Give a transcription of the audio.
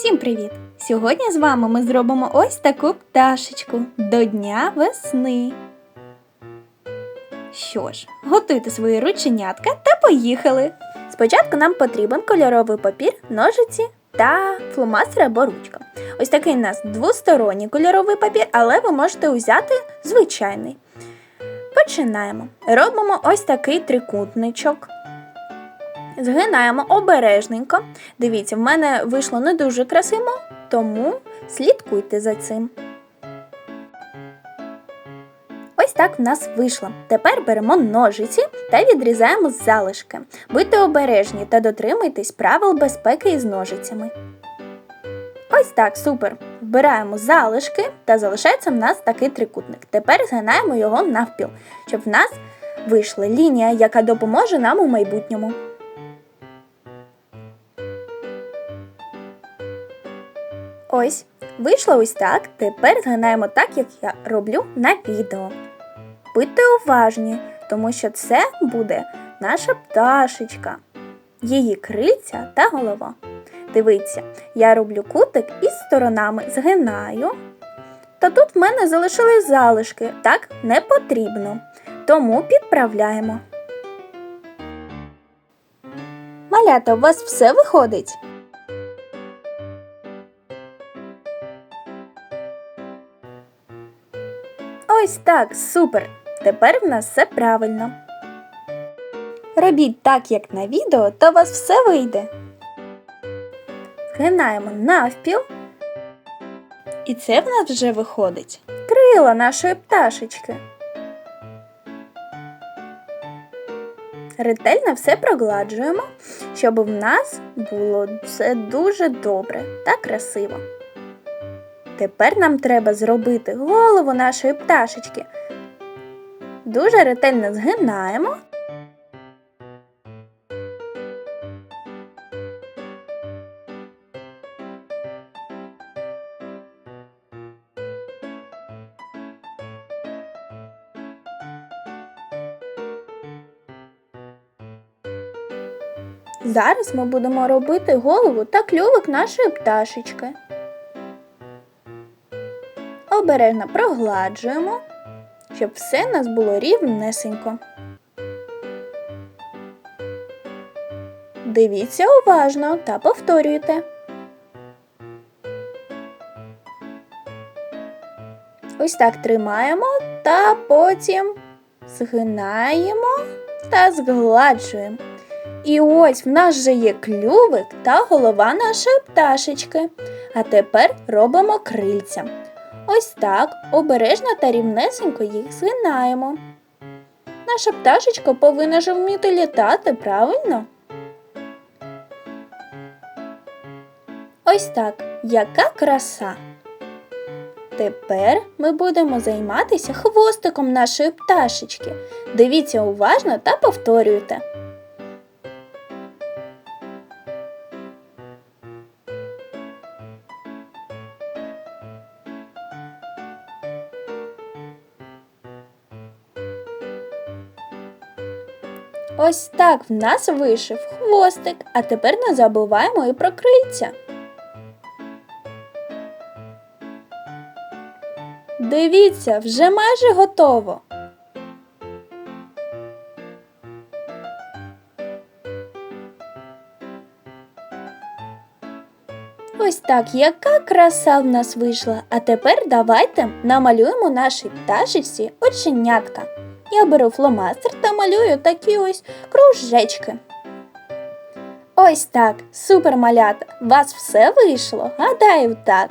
Всім привіт! Сьогодні з вами ми зробимо ось таку пташечку до Дня весни. Що ж, готуйте свої рученятка та поїхали! Спочатку нам потрібен кольоровий папір, ножиці та фломастер або ручка. Ось такий у нас двосторонній кольоровий папір, але ви можете взяти звичайний. Починаємо. Робимо ось такий трикутничок. Згинаємо обережненько. Дивіться, в мене вийшло не дуже красиво, тому слідкуйте за цим. Ось так в нас вийшло. Тепер беремо ножиці та відрізаємо залишки. Будьте обережні та дотримуйтесь правил безпеки із ножицями. Ось так, супер. Вбираємо залишки та залишається в нас такий трикутник. Тепер згинаємо його навпіл, щоб в нас вийшла лінія, яка допоможе нам у майбутньому. Ось, вийшло ось так. Тепер згинаємо так, як я роблю на відео. Будьте уважні, тому що це буде наша пташечка, її крильця та голова. Дивіться, я роблю кутик із сторонами, згинаю. Та тут в мене залишились залишки, так не потрібно. Тому підправляємо. Малята, у вас все виходить? Ось так, супер! Тепер в нас все правильно. Робіть так, як на відео, то у вас все вийде. Згинаємо навпіл. І це в нас вже виходить крила нашої пташечки. Ретельно все прогладжуємо, щоб в нас було все дуже добре та красиво. Тепер нам треба зробити голову нашої пташечки. Дуже ретельно згинаємо. Зараз ми будемо робити голову та клювик нашої пташечки. Обережно прогладжуємо, щоб все у нас було рівнесенько. Дивіться уважно та повторюйте. Ось так тримаємо та потім згинаємо та згладжуємо. І ось в нас вже є клювик та голова нашої пташечки. А тепер робимо крильця. Ось так обережно та рівнесенько їх згинаємо. Наша пташечка повинна ж вміти літати, правильно? Ось так, яка краса. Тепер ми будемо займатися хвостиком нашої пташечки. Дивіться уважно та повторюйте. Ось так в нас вишив хвостик, а тепер не забуваємо і про крильця. Дивіться, вже майже готово. Ось так, яка краса в нас вийшла. А тепер давайте намалюємо нашій пташечці оченятка. Я беру фломастер та малюю такі ось кружечки. Ось так, супер малята! Вас все вийшло? Гадаю, так.